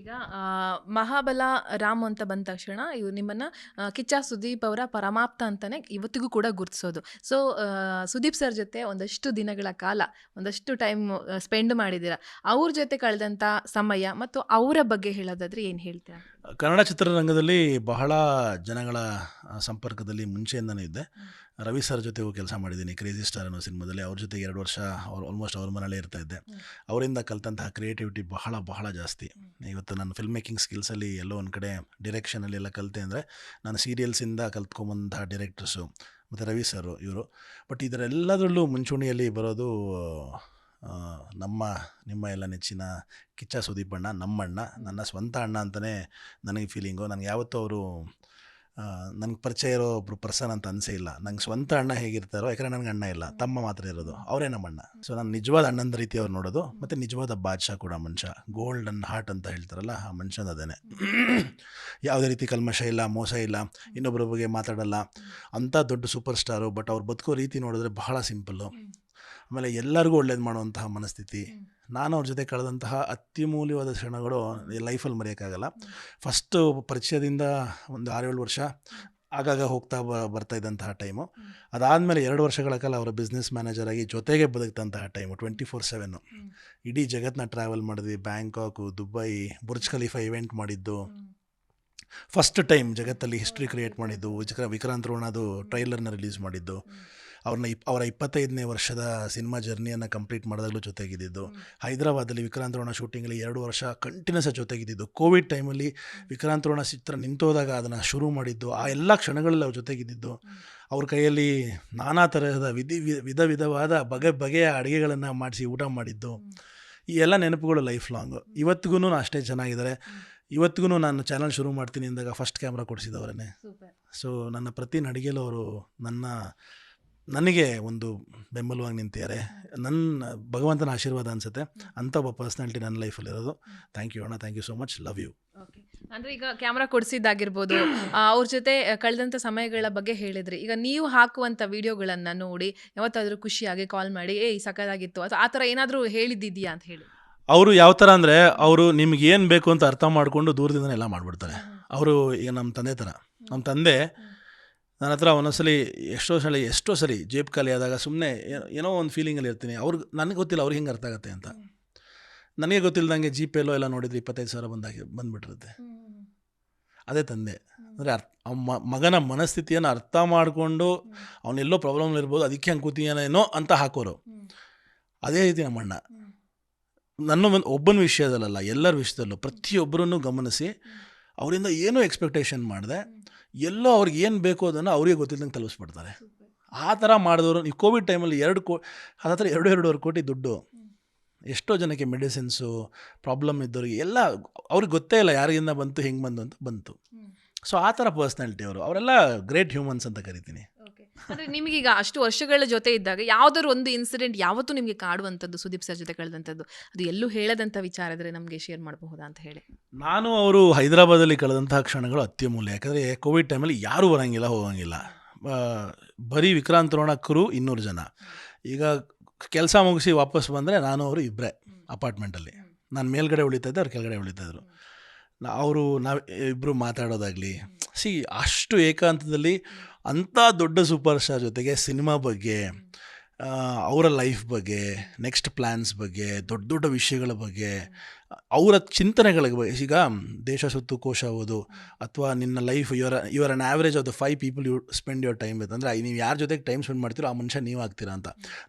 ಈಗ ಮಹಾಬಲ ರಾಮ್ ಅಂತ ಬಂದ ತಕ್ಷಣ ಇವು ನಿಮ್ಮನ್ನ ಕಿಚ್ಚ ಸುದೀಪ್ ಅವರ ಪರಮಾಪ್ತ ಅಂತಾನೆ ಇವತ್ತಿಗೂ ಕೂಡ ಗುರುತಿಸೋದು. ಸೊ ಸುದೀಪ್ ಸರ್ ಜೊತೆ ಒಂದಷ್ಟು ದಿನಗಳ ಕಾಲ, ಒಂದಷ್ಟು ಟೈಮ್ ಸ್ಪೆಂಡ್ ಮಾಡಿದ್ದೀರಾ. ಅವ್ರ ಜೊತೆ ಕಳೆದಂಥ ಸಮಯ ಮತ್ತು ಅವರ ಬಗ್ಗೆ ಹೇಳೋದಾದ್ರೆ ಏನು ಹೇಳ್ತೀರಾ? ಕನ್ನಡ ಚಿತ್ರರಂಗದಲ್ಲಿ ಬಹಳ ಜನಗಳ ಸಂಪರ್ಕದಲ್ಲಿ ಮುಂಚೆಯಿಂದನೇ ಇದ್ದೆ ರವಿ ಸರ್ ಜೊತೆಗೂ ಕೆಲಸ ಮಾಡಿದ್ದೀನಿ. ಕ್ರೇಜಿ ಸ್ಟಾರ್ ಅನ್ನೋ ಸಿನಿಮಾದಲ್ಲಿ ಅವ್ರ ಜೊತೆ ಎರಡು ವರ್ಷ ಅವ್ರು ಆಲ್ಮೋಸ್ಟ್ ಅವ್ರ ಮನೇಲೇ ಇರ್ತಾ ಇದ್ದೆ. ಅವರಿಂದ ಕಲ್ತಂತಹ ಕ್ರಿಯೇಟಿವಿಟಿ ಬಹಳ ಬಹಳ ಜಾಸ್ತಿ. ಇವತ್ತು ನಾನು ಫಿಲ್ಮ್ ಮೇಕಿಂಗ್ ಸ್ಕಿಲ್ಸಲ್ಲಿ ಎಲ್ಲೋ ಒಂದು ಕಡೆ ಡಿರೆಕ್ಷನಲ್ಲಿ ಎಲ್ಲ ಕಲಿತೆ ಅಂದರೆ ನಾನು ಸೀರಿಯಲ್ಸಿಂದ ಕಲ್ತ್ಕೊಂಬಂತಹ ಡಿರೆಕ್ಟರ್ಸು ಮತ್ತು ರವಿ ಸರ್ ಇವರು. ಬಟ್ ಇದರೆಲ್ಲದರಲ್ಲೂ ಮುಂಚೂಣಿಯಲ್ಲಿ ಬರೋದು ನಮ್ಮ, ನಿಮ್ಮ ಎಲ್ಲ ನೆಚ್ಚಿನ ಕಿಚ್ಚ ಸುದೀಪ್ ಅಣ್ಣ ನಮ್ಮಣ್ಣ ನನ್ನ ಸ್ವಂತ ಅಣ್ಣ ಅಂತಲೇ ನನಗೆ ಫೀಲಿಂಗು ನನಗೆ ಯಾವತ್ತೂ ಅವರು ನನಗೆ ಪರಿಚಯ ಇರೋ ಒಬ್ಬರು ಪರ್ಸನ್ ಅಂತ ಅನಿಸೇ ಇಲ್ಲ. ನಂಗೆ ಸ್ವಂತ ಅಣ್ಣ ಹೇಗಿರ್ತಾರೋ, ಯಾಕಂದರೆ ನನಗೆ ಅಣ್ಣ ಇಲ್ಲ. ತಮ್ಮ ಮಾತ್ರ ಇರೋದು. ಅವರೇ ನಮ್ಮ ಅಣ್ಣ. ಸೊ ನಾನು ನಿಜವಾದ ಅಣ್ಣನ ರೀತಿ ಅವ್ರು ನೋಡೋದು. ಮತ್ತು ನಿಜವಾದ ಬಾದ್ಶಾ ಕೂಡ ಮನುಷ್ಯ. ಗೋಲ್ಡನ್ ಹಾರ್ಟ್ ಅಂತ ಹೇಳ್ತಾರಲ್ಲ, ಆ ಮನುಷ್ಯನ ಅದೇನೆ ಯಾವುದೇ ರೀತಿ ಕಲ್ಮಶ ಇಲ್ಲ, ಮೋಸ ಇಲ್ಲ ಇನ್ನೊಬ್ಬರ ಬಗ್ಗೆ ಮಾತಾಡಲ್ಲ. ಅಂಥ ದೊಡ್ಡ ಸೂಪರ್ ಸ್ಟಾರು ಬಟ್ ಅವ್ರು ಬದುಕೋ ರೀತಿ ನೋಡಿದ್ರೆ ಬಹಳ ಸಿಂಪಲ್ಲು ಆಮೇಲೆ ಎಲ್ಲರಿಗೂ ಒಳ್ಳೇದು ಮಾಡುವಂತಹ ಮನಸ್ಥಿತಿ. ನಾನು ಅವ್ರ ಜೊತೆ ಕಳೆದಂತಹ ಅತ್ಯಮೂಲ್ಯವಾದ ಕ್ಷಣಗಳು ಲೈಫಲ್ಲಿ ಮರೆಯೋಕ್ಕಾಗಲ್ಲ. ಫಸ್ಟು ಪರಿಚಯದಿಂದ ಒಂದು ಆರೇಳು ವರ್ಷ ಆಗಾಗ ಹೋಗ್ತಾ ಬ ಬರ್ತಾ ಇದ್ದಂತಹ ಟೈಮು. ಅದಾದಮೇಲೆ ಎರಡು ವರ್ಷಗಳ ಕಾಲ ಅವರ ಬಿಸ್ನೆಸ್ ಮ್ಯಾನೇಜರ್ ಆಗಿ ಜೊತೆಗೆ ಬದುಕ್ತಂತಹ ಟೈಮು ಟ್ವೆಂಟಿ ಫೋರ್ ಸೆವೆನ್ನು ಇಡೀ ಜಗತ್ತನ್ನ ಟ್ರಾವೆಲ್ ಮಾಡಿದ್ವಿ Bangkok Dubai Burj Khalifa event ಮಾಡಿದ್ದು. ಫಸ್ಟ್ ಟೈಮ್ ಜಗತ್ತಲ್ಲಿ ಹಿಸ್ಟ್ರಿ ಕ್ರಿಯೇಟ್ ಮಾಡಿದ್ದು ವಿಕ್ರ ವಿಕ್ರಾಂತ್ ರೋಣದು ಟ್ರೈಲರ್ನ ರಿಲೀಸ್ ಮಾಡಿದ್ದು. ಅವ್ರನ್ನ ಇಪ್ ಅವರ ಇಪ್ಪತ್ತೈದನೇ ವರ್ಷದ ಸಿನಿಮಾ ಜರ್ನಿಯನ್ನು ಕಂಪ್ಲೀಟ್ ಮಾಡಿದಾಗಲೂ ಜೊತೆಗಿದ್ದಿದ್ದು. ಹೈದರಾಬಾದಲ್ಲಿ ವಿಕ್ರಾಂತ್ ರೋಣ ಶೂಟಿಂಗಲ್ಲಿ ಎರಡು ವರ್ಷ ಕಂಟಿನ್ಯೂಸ್ ಜೊತೆಗಿದ್ದಿದ್ದು. ಕೋವಿಡ್ ಟೈಮಲ್ಲಿ ವಿಕ್ರಾಂತ್ ರೋಣ ಚಿತ್ರ ನಿಂತೋದಾಗ ಅದನ್ನು ಶುರು ಮಾಡಿದ್ದು. ಆ ಎಲ್ಲ ಕ್ಷಣಗಳಲ್ಲಿ ಅವ್ರ ಜೊತೆಗಿದ್ದಿದ್ದು. ಅವ್ರ ಕೈಯಲ್ಲಿ ನಾನಾ ತರಹದ ವಿಧಿ ವಿಧ ವಿಧವಾದ ಬಗೆ ಬಗೆಯ ಅಡುಗೆಗಳನ್ನು ಮಾಡಿಸಿ ಊಟ ಮಾಡಿದ್ದು. ಈ ಎಲ್ಲ ನೆನಪುಗಳು ಲೈಫ್ ಲಾಂಗ್. ಇವತ್ತಿಗೂ ಅಷ್ಟೇ ಚೆನ್ನಾಗಿದ್ದಾರೆ. ಇವತ್ತಿಗೂ ನಾನು ಚಾನಲ್ ಶುರು ಮಾಡ್ತೀನಿ ಅಂದಾಗ ಫಸ್ಟ್ ಕ್ಯಾಮ್ರಾ ಕೊಡಿಸಿದವರೇ ಸೊ ನನ್ನ ಪ್ರತಿ ನಡಿಗೆಲೂ ಅವರು ನನ್ನ ನನಗೆ ಒಂದು ಬೆಂಬಲವಾಗಿ ನಿಂತಿದ್ದಾರೆ. ನನ್ನ ಭಗವಂತನ ಆಶೀರ್ವಾದ ಅನಿಸುತ್ತೆ. ಅಂಥ ಒಬ್ಬ ಪರ್ಸ್ನಾಲಿಟಿ ನನ್ನ ಲೈಫಲ್ಲಿರೋದು ಥ್ಯಾಂಕ್ ಯು ಅಣ್ಣ. Thank you so much love you okay ಅಂದ್ರೆ ಈಗ ಕ್ಯಾಮ್ರಾ ಕೊಡಿಸಿದ್ದಾಗಿರ್ಬೋದು. ಅವ್ರ ಜೊತೆ ಕಳೆದಂಥ ಸಮಯಗಳ ಬಗ್ಗೆ ಹೇಳಿದ್ರಿ. ಈಗ ನೀವು ಹಾಕುವಂಥ ವಿಡಿಯೋಗಳನ್ನು ನೋಡಿ ಯಾವತ್ತಾದರೂ ಖುಷಿಯಾಗಿ ಕಾಲ್ ಮಾಡಿ ಏಯ್ ಸಕ್ಕದಾಗಿತ್ತು ಅಥವಾ ಆ ಥರ ಏನಾದರೂ ಹೇಳಿದ್ದಿದೆಯಾ ಅಂತ ಹೇಳಿ. ಅವರು ಯಾವ ಥರ ಅಂದರೆ ಅವರು ನಿಮ್ಗೆ ಏನು ಬೇಕು ಅಂತ ಅರ್ಥ ಮಾಡಿಕೊಂಡು ದೂರದಿಂದ ಎಲ್ಲ ಮಾಡಿಬಿಡ್ತಾರೆ. ಅವರು ಈಗ ನಮ್ಮ ತಂದೆ ಥರ. ನಮ್ಮ ತಂದೆ ನನ್ನ ಹತ್ರ ಒಂದೊಂದ್ಸಲಿ ಎಷ್ಟೋ ಸಲ, ಎಷ್ಟೋ ಸರಿ ಜೇಬ್ ಖಾಲಿ ಆದಾಗ ಸುಮ್ಮನೆ ಏನೋ ಒಂದು ಫೀಲಿಂಗಲ್ಲಿ ಇರ್ತೀನಿ. ಅವ್ರಿಗೆ ನನಗೆ ಗೊತ್ತಿಲ್ಲ ಅವ್ರಿಗೆ ಹೆಂಗೆ ಅರ್ಥ ಆಗುತ್ತೆ ಅಂತ. ನನಗೆ ಗೊತ್ತಿಲ್ಲದಂಗೆ ಜಿ ಪೇಲೋ ಎಲ್ಲ ನೋಡಿದ್ರೆ ಇಪ್ಪತ್ತೈದು ಸಾವಿರ ಬಂದಾಗಿ, ಬಂದುಬಿಟ್ಟಿರುತ್ತೆ. ಅದೇ ತಂದೆ. ಅಂದರೆ ಅರ್ಥ ಮಗನ ಮನಸ್ಥಿತಿಯನ್ನು ಅರ್ಥ ಮಾಡಿಕೊಂಡು ಅವನೆಲ್ಲೋ ಪ್ರಾಬ್ಲಮ್ ಇರ್ಬೋದು, ಅದಕ್ಕೆ ಹಂಗೆ ಕೂತಿಯೇನೋ ಅಂತ ಹಾಕೋರು. ಅದೇ ರೀತಿ ನಮ್ಮಣ್ಣ ನನ್ನ ಒಂದು ಒಬ್ಬನ ವಿಷಯದಲ್ಲ ಎಲ್ಲರ ವಿಷಯದಲ್ಲೂ ಪ್ರತಿಯೊಬ್ಬರನ್ನು ಗಮನಿಸಿ ಅವರಿಂದ ಏನೂ ಎಕ್ಸ್ಪೆಕ್ಟೇಷನ್ ಮಾಡಿದೆ. ಎಲ್ಲೋ ಅವ್ರಿಗೆ ಏನು ಬೇಕು ಅದನ್ನು ಅವರಿಗೆ ಗೊತ್ತಿಲ್ಲದಂಗೆ ತಲುಪಿಸ್ಬಿಡ್ತಾರೆ ಆ ಥರ ಮಾಡಿದವರು ಈ ಕೋವಿಡ್ ಟೈಮಲ್ಲಿ ಎರಡು ಕೋ ಹತ್ರ ಎರಡು ಎರಡೂವರೆ ಕೋಟಿ ದುಡ್ಡು ಎಷ್ಟೋ ಜನಕ್ಕೆ ಮೆಡಿಸಿನ್ಸು ಪ್ರಾಬ್ಲಮ್ ಇದ್ದವ್ರಿಗೆ ಎಲ್ಲ ಅವ್ರಿಗೆ ಗೊತ್ತೇ ಇಲ್ಲ ಯಾರಿಗಿಂದ ಬಂತು ಹೆಂಗೆ ಬಂತು ಅಂತ ಬಂತು. ಸೊ ಆ ಥರ ಪರ್ಸ್ನಾಲಿಟಿ ಅವರು ಅವರೆಲ್ಲ ಗ್ರೇಟ್ ಹ್ಯೂಮನ್ಸ್ ಅಂತ ಕರಿತೀನಿ. ಓಕೆ ನಿಮ್ಗೆ ಈಗ ಅಷ್ಟು ವರ್ಷಗಳ ಜೊತೆ ಇದ್ದಾಗ ಯಾವ್ದಾದ್ರು ಒಂದು ಇನ್ಸಿಡೆಂಟ್ ಯಾವತ್ತೂ ನಿಮಗೆ ಕಾಡುವಂಥದ್ದು, ಸುದೀಪ್ ಸರ್ ಜೊತೆ ಕಳೆದಂಥದ್ದು, ಅದು ಎಲ್ಲೂ ಹೇಳದಂತ ವಿಚಾರ ಇದ್ರೆ ನಮಗೆ ಶೇರ್ ಮಾಡಬಹುದಾ ಅಂತ ಹೇಳಿ. ನಾನು ಅವರು ಹೈದರಾಬಾದಲ್ಲಿ ಕಳೆದಂತಹ ಕ್ಷಣಗಳು ಅತ್ಯಮೂಲ್ಯ. ಯಾಕಂದರೆ ಕೋವಿಡ್ ಟೈಮಲ್ಲಿ ಯಾರೂ ಬರೋಂಗಿಲ್ಲ, ಹೋಗಂಗಿಲ್ಲ. ಬರೀ ವಿಕ್ರಾಂತ್ ರೋಣ ಕ್ರೂ ಇನ್ನೂರು ಜನ. ಈಗ ಕೆಲಸ ಮುಗಿಸಿ ವಾಪಸ್ ಬಂದರೆ ನಾನು ಅವರು ಇಬ್ಬರೇ ಅಪಾರ್ಟ್ಮೆಂಟಲ್ಲಿ ನಾನು ಮೇಲ್ಗಡೆ ಉಳಿತಾಯಿದ್ದೆ ಅವ್ರು ಕೆಳಗಡೆ ಉಳಿತಾಯಿದ್ರು ಅವರು ನಾವು ಇಬ್ಬರು ಮಾತಾಡೋದಾಗಲಿ, ಸಿ, ಅಷ್ಟು ಏಕಾಂತದಲ್ಲಿ ಅಂಥ ದೊಡ್ಡ ಸೂಪರ್ ಸ್ಟಾರ್ ಜೊತೆಗೆ ಸಿನಿಮಾ ಬಗ್ಗೆ ಅವರ ಲೈಫ್ ಬಗ್ಗೆ, ನೆಕ್ಸ್ಟ್ ಪ್ಲ್ಯಾನ್ಸ್ ಬಗ್ಗೆ, ದೊಡ್ಡ ದೊಡ್ಡ ವಿಷಯಗಳ ಬಗ್ಗೆ, ಅವರ ಚಿಂತನೆಗಳ ಬಗ್ಗೆ, ಈಗ ದೇಶ ಸುತ್ತು ಕೋಶ ಓದು ಅಥವಾ ನಿನ್ನ life your your an average of the five people you spend your time with ಅಂದರೆ ನೀವು ಯಾರ ಜೊತೆಗೆ ಟೈಮ್ ಸ್ಪೆಂಡ್ ಮಾಡ್ತೀರೋ ಆ ಮನುಷ್ಯ ನೀವು ಆಗ್ತೀರಾ ಅಂತ.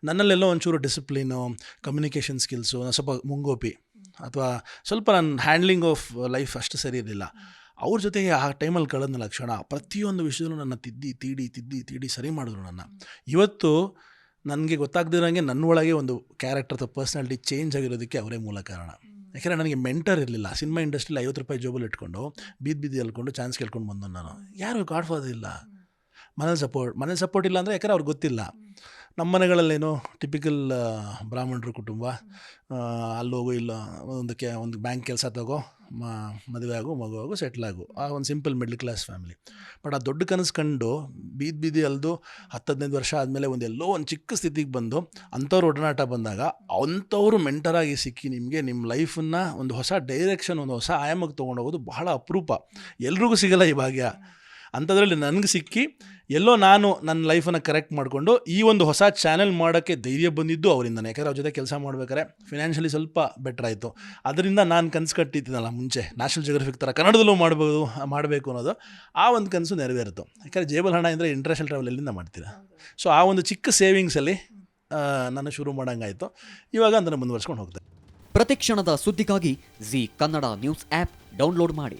ನನ್ನಲ್ಲೆಲ್ಲೋ ಒಂಚೂರು ಡಿಸಿಪ್ಲಿನು ಕಮ್ಯುನಿಕೇಷನ್ ಸ್ಕಿಲ್ಸು ಸ್ವಲ್ಪ ಮುಂಗೋಪಿ ಅಥವಾ ಸ್ವಲ್ಪ ನನ್ನ ಹ್ಯಾಂಡ್ಲಿಂಗ್ ಆಫ್ ಲೈಫ್ ಅಷ್ಟು ಸರಿ ಇರಲಿಲ್ಲ. ಅವ್ರ ಜೊತೆಗೆ ಆ ಟೈಮಲ್ಲಿ ಕಳೆದ ಕ್ಷಣ ಪ್ರತಿಯೊಂದು ವಿಷಯದಲ್ಲೂ ನನ್ನ ತಿದ್ದಿ, ತೀಡಿ ತಿದ್ದಿ, ತೀಡಿ ಸರಿ ಮಾಡಿದ್ರು ನನ್ನ. ಇವತ್ತು ನನಗೆ ಗೊತ್ತಾಗ್ದಿರೋಂಗೆ ನನ್ನ ಒಳಗೆ ಒಂದು ಕ್ಯಾರೆಕ್ಟರ್ ಅಥವಾ ಪರ್ಸ್ನಾಲಿಟಿ ಚೇಂಜ್ ಆಗಿರೋದಕ್ಕೆ ಅವರೇ ಮೂಲ ಕಾರಣ. ಯಾಕೆಂದರೆ ನನಗೆ ಮೆಂಟರ್ ಇರಲಿಲ್ಲ. ಸಿನಿಮಾ ಇಂಡಸ್ಟ್ರಿಲಿ ಐವತ್ತು ರೂಪಾಯಿ ಜೋಬಲ್ಲಿ ಇಟ್ಕೊಂಡು ಬೀದಿ ಬೀದಿ ಹಲ್ಕೊಂಡು ಚಾನ್ಸ್ ಕೇಳ್ಕೊಂಡು ಬಂದು ನಾನು. ಯಾರು ಗಾಡ್ ಫಾದರ್ ಇಲ್ಲ. ಮನೇಲಿ ಸಪೋರ್ಟ್ ಮನೇಲಿ ಸಪೋರ್ಟ್ ಇಲ್ಲ ಅಂದರೆ ಯಾಕಂದ್ರೆ ಅವ್ರಿಗೆ ಗೊತ್ತಿಲ್ಲ. ನಮ್ಮ ಮನೆಗಳಲ್ಲೇನೋ ಟಿಪಿಕಲ್ ಬ್ರಾಹ್ಮಣರು ಕುಟುಂಬ ಅಲ್ಲೋಗು ಇಲ್ಲ, ಒಂದಕ್ಕೆ ಒಂದು ಬ್ಯಾಂಕ್ ಕೆಲಸ ತಗೋ ಮ ಮದುವೆ ಆಗು ಮಗು ಆಗು ಸೆಟ್ಲ್ ಆಗು. ಆ ಒಂದು simple middle class family but ಆ ದೊಡ್ಡ ಕನಸು ಕಂಡು ಬೀದಿ ಬೀದಿ ಅಲ್ದು ಹತ್ತು ಹದಿನೈದು ವರ್ಷ ಆದಮೇಲೆ ಒಂದು ಎಲ್ಲೋ ಒಂದು ಚಿಕ್ಕ ಸ್ಥಿತಿಗೆ ಬಂದು ಅಂಥವ್ರು ಒಡನಾಟ ಬಂದಾಗ ಅಂಥವ್ರು ಮೆಂಟರಾಗಿ ಸಿಕ್ಕಿ ನಿಮಗೆ ನಿಮ್ಮ ಲೈಫನ್ನು ಒಂದು ಹೊಸ ಡೈರೆಕ್ಷನ್ ಒಂದು ಹೊಸ ಆಯಾಮಕ್ಕೆ ತೊಗೊಂಡೋಗೋದು ಬಹಳ ಅಪರೂಪ. ಎಲ್ರಿಗೂ ಸಿಗಲ್ಲ ಈ ಭಾಗ್ಯ. ಅಂಥದ್ರಲ್ಲಿ ನನಗೆ ಸಿಕ್ಕಿ ಎಲ್ಲೋ ನಾನು ನನ್ನ ಲೈಫನ್ನು ಕರೆಕ್ಟ್ ಮಾಡಿಕೊಂಡು ಈ ಒಂದು ಹೊಸ ಚಾನೆಲ್ ಮಾಡೋಕ್ಕೆ ಧೈರ್ಯ ಬಂದಿದ್ದು ಅವರಿಂದನೇ. ಯಾಕಂದರೆ ಅವ್ರ ಜೊತೆ ಕೆಲಸ ಮಾಡ್ಬೇಕಾದ್ರೆ ಫಿನಾನ್ಷಿಯಲಿ ಸ್ವಲ್ಪ ಬೆಟರ್ ಆಯಿತು. ಅದರಿಂದ ನಾನು ಕನಸು ಕಟ್ಟಿದ್ದೀನಲ್ಲ ಮುಂಚೆ ನ್ಯಾಷನಲ್ ಜಿಯೋಗ್ರಫಿಕ್ ಥರ ಕನ್ನಡದಲ್ಲೂ ಮಾಡ್ಬೋದು, ಮಾಡಬೇಕು ಅನ್ನೋದು ಆ ಒಂದು ಕನಸು ನೆರವೇರಿತು. ಯಾಕಂದರೆ ಜೇಬಲ್ ಹಣ ಅಂದರೆ ಇಂಟರ್ನ್ಯಾಷನಲ್ ಟ್ರಾವೆಲ್ ಎಲ್ಲಿಂದ ಮಾಡ್ತೀರಾ? ಸೊ ಆ ಒಂದು ಚಿಕ್ಕ ಸೇವಿಂಗ್ಸಲ್ಲಿ ನಾನು ಶುರು ಮಾಡೋಂಗಾಯಿತು. ಇವಾಗ ಅದನ್ನು ಮುಂದುವರ್ಸ್ಕೊಂಡು ಹೋಗ್ತೇನೆ ಪ್ರತಿಕ್ಷಣದ ಸುದ್ದಿಗಾಗಿ Zee Kannada news app download ಮಾಡಿ.